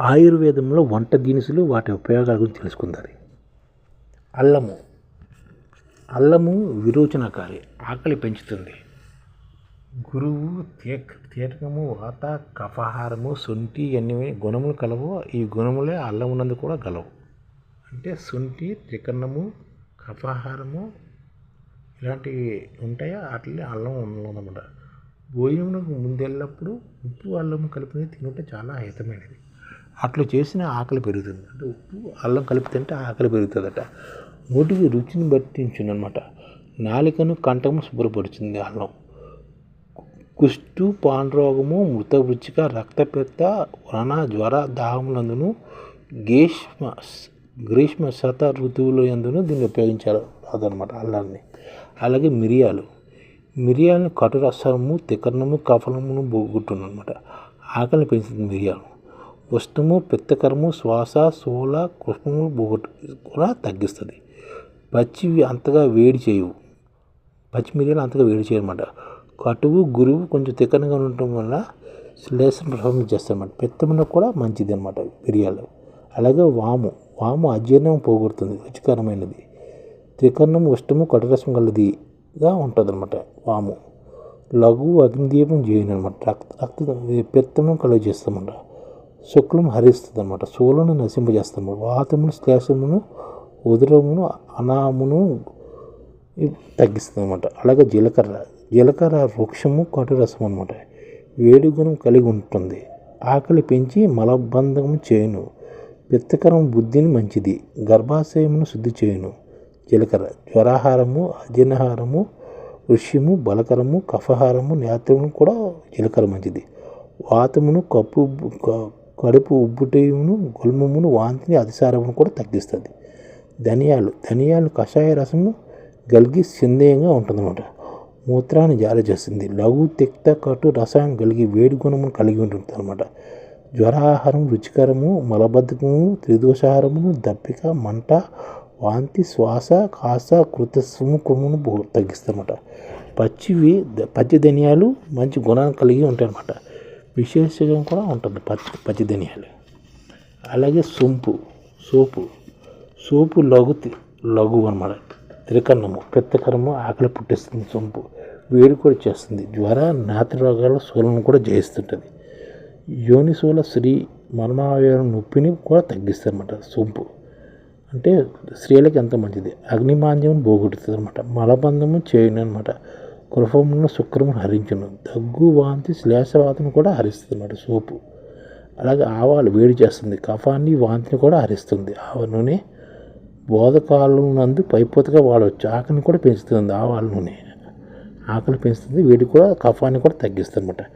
ఆయుర్వేదంలో వంట దినుసులు వాటి ఉపయోగాల గురించి తెలుసుకుందాం. అల్లము. అల్లము విరోచనకారి ఆకలి పెంచుతుంది. గురువు తేక్ తేటకము వాత కఫహారము శొంఠి అన్ని గుణములు కలవు ఈ గుణములే అల్లమునందు కూడా గలవు. అంటే శొంఠి త్రికరణము కఫహారము ఇలాంటివి ఉంటాయో? అట్లే అల్లం ఉన్నదన్నమాట భోజనమునకు ముందెళ్ళప్పుడు ఉప్పు అల్లము కలిపి తినటం చాలా హితమైనది. అట్లా చేసిన ఆకలి పెరుగుతుంది. అంటే ఉప్పు అల్లం కలిపి తింటే ఆకలి పెరుగుతుందట. నోటికి రుచిని బట్టించును నాలికను కంఠము శుభ్రపరిచింది అల్లం కుష్టు పాండ్రోగము మృతవృచ్చిక రక్తపెత్త వ్రణ జ్వర దాహములందును గ్రీష్మ గ్రీష్మ శత ఋతువుల ఎందును దీన్ని ఉపయోగించారు అదనమాట అల్లాన్ని. అలాగే మిరియాలు. మిరియాలను కటురసము తికరణము కఫలమును పోగొట్టును అనమాట ఆకలిని పెంచుతుంది మిరియాలు. ఉష్ణము పిత్తకరము శ్వాస సోల కుష్మము కూడా తగ్గిస్తుంది. పచ్చివి అంతగా వేడి చేయవు. పచ్చి మిరియాలు అంతగా వేడి చేయనమాట కటువు గురువు కొంచెం తిక్కనగా ఉండటం వల్ల శ్లేషం ప్రభావం చేస్తారన్నమాట. పిత్తమునకు కూడా మంచిది అనమాట మిరియాలు. అలాగే వాము. వాము అజీర్ణం పోగొడుతుంది రుచికరమైనది. త్రికరణం ఉష్టము కటురసం గలదిగా ఉంటుంది అనమాట వాము. లఘువు అగ్నిదీపం చేయను అనమాట రక్త రక్త పిత్తము కలుగజేస్తామంట శుక్లం హరిస్తుంది అనమాట శూలను నశింపజేస్తాము వాతమును శ్లేషమును ఉదరమును అనామును తగ్గిస్తుంది అనమాట అలాగే జీలకర్ర. జీలకర్ర వృక్షము కటురసం అనమాట వేడి గుణం కలిగి ఉంటుంది. ఆకలి పెంచి మలబంధం చేయును. పిత్తకరం బుద్ధిని మంచిది. గర్భాశయమును శుద్ధి చేయును. జీలకర్ర. జ్వరాహారము అజీర్ణహారము వృష్యము బలకరము కఫహారము నేత్రమును కూడా జీలకర్ర మంచిది. వాతమును కప్పు కడుపు ఉబ్బుటమును గుల్మమును వాంతిని అతిసారమును కూడా తగ్గిస్తుంది. ధనియాలు ధనియాలు కషాయ రసము కలిగి సిందేయంగా ఉంటుందన్నమాట. మూత్రాన్ని జారీ చేస్తుంది. లఘు తిక్త కటు రసాయనం కలిగి వేడి గుణము కలిగి ఉంటుంది అనమాట జ్వరాహారం రుచికరము మలబద్ధకము త్రిదోషాహారము దప్పిక మంట వాంతి శ్వాస కాస కృతస్వము కొమ్మును తగ్గిస్తారన్నమాట పచ్చివి పచ్చి ధనియాలు మంచి గుణాన్ని కలిగి ఉంటాయి విశేషం కూడా ఉంటుంది పచ్చి పచ్చి ధనియాలు. అలాగే సొంపు సోపు సోపు లఘు లఘు అనమాట త్రికరణము పిత్తకరము ఆకలి పుట్టిస్తుంది సొంపు. వేడి కూడా చేస్తుంది. జ్వర నాతి రోగాల శూలను కూడా జయిస్తుంటుంది. యోనిశూల స్త్రీ మర్మావయవం నొప్పిని కూడా తగ్గిస్తుంది అనమాట సొంపు. అంటే స్త్రీలకు ఎంత మంచిది? అగ్నిమాంద్యం పోగొడుతుంది అనమాట మలబంధము చేయను అనమాట గృహమును శుక్రము హరించును. దగ్గు వాంతి శ్లేషవాతను కూడా హరిస్తుంది అనమాట సోపు. అలాగే ఆవాలు వేడి చేస్తుంది. కఫాన్ని వాంతిని కూడా హరిస్తుంది. ఆవ నూనె బోధకాలం నందు పైపోతగా వాడవచ్చు. ఆకలిని కూడా పెంచుతుంది ఆవాల నూనె. ఆకలి పెంచుతుంది వేడి కూడా కఫాన్ని కూడా తగ్గిస్తుంది అనమాట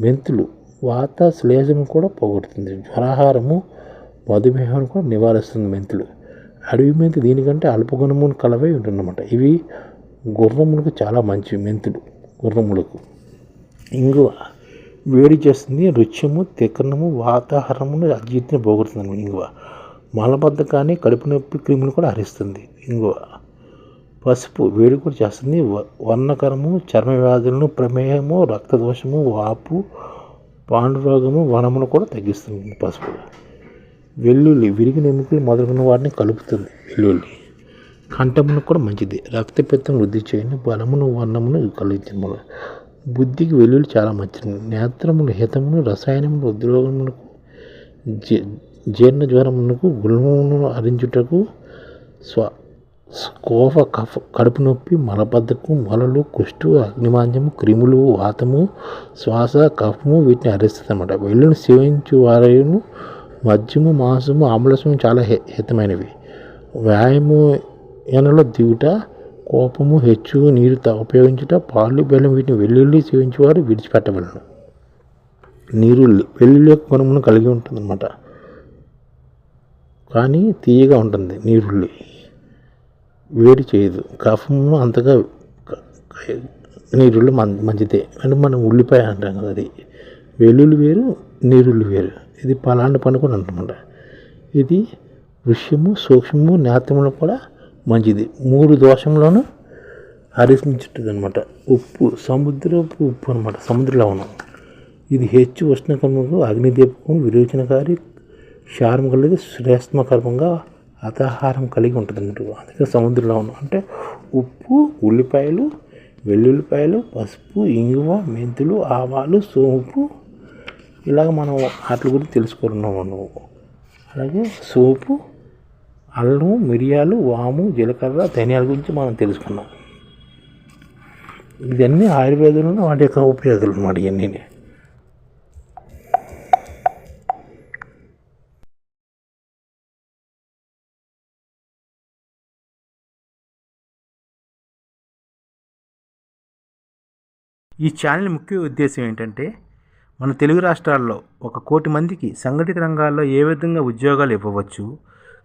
మెంతులు వాత శ్లేషము కూడా పోగొడుతుంది. జ్వరాహారము మధుమేహాన్ని కూడా నివారిస్తుంది మెంతులు. అడవి మెంతి దీనికంటే అల్పగుణమును కలవై ఉంటుందన్నమాట. ఇవి గుర్రములకు చాలా మంచి మెంతులు గుర్రములకు. ఇంగువ వేడి చేస్తుంది రుచ్యము తికరణము వాతావరణము అజీర్తిని పోగొడుతుంది ఇంగువ. మలబద్ధకాన్ని కడుపు నొప్పి క్రిములు కూడా హరిస్తుంది ఇంగువ. పసుపు వేడి కూడా చేస్తుంది వర్ణకరము చర్మ వ్యాధులను ప్రమేహము రక్తదోషము వాపు పాండురోగము వనమును కూడా తగ్గిస్తుంది పసుపు వెల్లుల్లి విరిగిన ఎముకలు మొదలైన వాటిని కలుపుతుంది వెల్లుల్లి. కంఠమును కూడా మంచిది. రక్తపిత్తం వృద్ధి చేయని బలమును వర్ణమును కలిగించిన బుద్ధికి వెలువలు చాలా మంచిది. నేత్రములు హితమును రసాయనములు ఉద్రోగములకు జీర్ణ జ్వరమునకు గుణమును అరించుటకు స్వ కోఫ కఫ కడుపు నొప్పి మలబద్ధకం మొలలు కుష్టు అగ్నిమాంద్యము క్రిములు వాతము శ్వాస కఫము వీటిని అరిస్తుందన్నమాట వెల్లుని సేవించు వారైను మద్యము మాంసము ఆమ్లసము చాలా హితమైనవి. వ్యాయామం ఎనలో దిగుట కోపము హెచ్చు నీరు ఉపయోగించుట పాలు బెల్లం వీటిని వెల్లుల్లి సేవించేవారు విడిచిపెట్టవలను. నీరు వెల్లుల్లి యొక్క గుణమును కలిగి ఉంటుందన్నమాట. కానీ తీయగా ఉంటుంది నీరుల్లి. వేడి చేయదు. కఫము అంతగా నీరుల్లి మంచిదే. అంటే మనం ఉల్లిపాయ అంటాం కదా అది. వెల్లుల్లి వేరు నీరుల్లి వేరు. ఇది పలాంటి పని కూడా అంటమాట ఇది వృష్యము సూక్ష్మము నేత్రములు కూడా మంచిది. మూడు దోషంలోనూ హరించుతుంది అనమాట ఉప్పు సముద్రపు ఉప్పు అనమాట సముద్ర లవణం ఇది హెచ్చు ఉష్ణకర్మకు అగ్నిదీపకం విరోచనకారి క్షారం కలిగి శ్రేష్మకరంగా అతాహారం కలిగి ఉంటుంది అన్నట్టు అందుకే సముద్రంలో అంటే ఉప్పు ఉల్లిపాయలు వెల్లుల్లిపాయలు పసుపు ఇంగువ మెంతులు ఆవాలు సోపు. ఇలాగ మనం వాటి గురించి తెలుసుకున్నాము నువ్వు అలాగే సోపు అల్లం మిరియాలు వాము జీలకర్ర ధనియాల గురించి మనం తెలుసుకున్నాం. ఇవన్నీ ఆయుర్వేదంలో వాటి యొక్క ఉపయోగాలు అన్నమాట ఇవన్నీ. ఈ ఛానల్ ముఖ్య ఉద్దేశం ఏంటంటే మన తెలుగు రాష్ట్రాల్లో ఒక కోటి మందికి సంఘటిత రంగాల్లో ఏ విధంగా ఉద్యోగాలు ఇవ్వవచ్చు